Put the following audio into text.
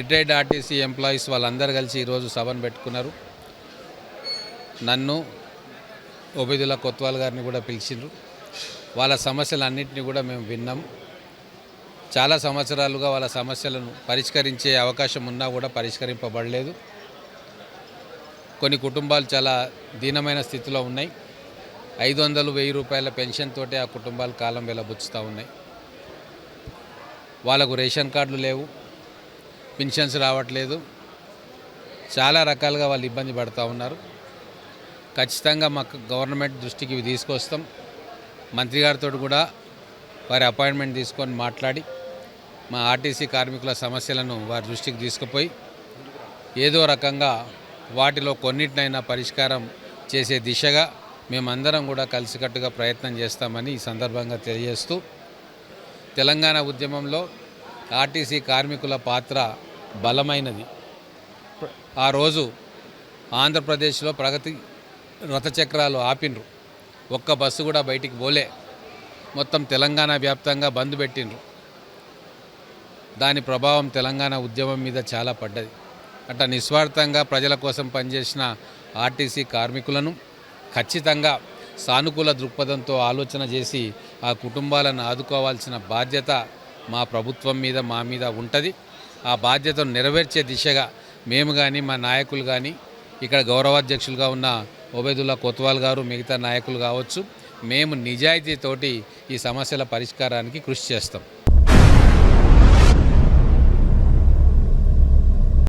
Retired RTC employees వాళ్ళందరూ కలిసి ఈరోజు సభను పెట్టుకున్నారు. నన్ను ఒబేదుల్లా కొత్వాల్ గారిని కూడా పిలిచిండ్రు. వాళ్ళ సమస్యలన్నింటినీ కూడా మేము విన్నాం. చాలా సంవత్సరాలుగా వాళ్ళ సమస్యలను పరిష్కరించే అవకాశం ఉన్నా కూడా పరిష్కరింపబడలేదు. కొన్ని కుటుంబాలు చాలా దీనమైన స్థితిలో ఉన్నాయి. ఐదు వందలు వెయ్యి రూపాయల పెన్షన్తోటే ఆ కుటుంబాలు కాలం వెలబుచ్చుతూ ఉన్నాయి. వాళ్ళకు రేషన్ కార్డులు లేవు. పెన్షన్స్ రావట్లేదు. చాలా రకాలుగా వాళ్ళు ఇబ్బంది పడుతూ ఉన్నారు. ఖచ్చితంగా మాకు గవర్నమెంట్ దృష్టికి ఇవి తీసుకొస్తాం. మంత్రి గారితో కూడా వారి అపాయింట్మెంట్ తీసుకొని మాట్లాడి మా ఆర్టీసీ కార్మికుల సమస్యలను వారి దృష్టికి తీసుకుపోయి ఏదో రకంగా వాటిలో కొన్నిటినైనా పరిష్కారం చేసే దిశగా మేమందరం కూడా కలిసికట్టుగా ప్రయత్నం చేస్తామని ఈ సందర్భంగా తెలియజేస్తూ తెలంగాణ ఉద్యమంలో ఆర్టీసీ కార్మికుల పాత్ర బలమైనది. ఆ రోజు ఆంధ్రప్రదేశ్లో ప్రగతి రథచక్రాలు ఆపిండ్రు. ఒక్క బస్సు కూడా బయటికి పోలే. మొత్తం తెలంగాణ వ్యాప్తంగా బంద్ పెట్టిండ్రు. దాని ప్రభావం తెలంగాణ ఉద్యమం మీద చాలా పడ్డది. అట్లా నిస్వార్థంగా ప్రజల కోసం పనిచేసిన ఆర్టీసీ కార్మికులను ఖచ్చితంగా సానుకూల దృక్పథంతో ఆలోచన చేసి ఆ కుటుంబాలను ఆదుకోవాల్సిన బాధ్యత మా ప్రభుత్వం మీద మా మీద ఉంటుంది. ఆ బాధ్యతను నెరవేర్చే దిశగా మేము కానీ మా నాయకులు కానీ ఇక్కడ గౌరవాధ్యక్షులుగా ఉన్న ఒబేదుల్లా కొత్వాల్ గారు మిగతా నాయకులు కావచ్చు మేము నిజాయితీతోటి ఈ సమస్యల పరిష్కారానికి కృషి చేస్తాం.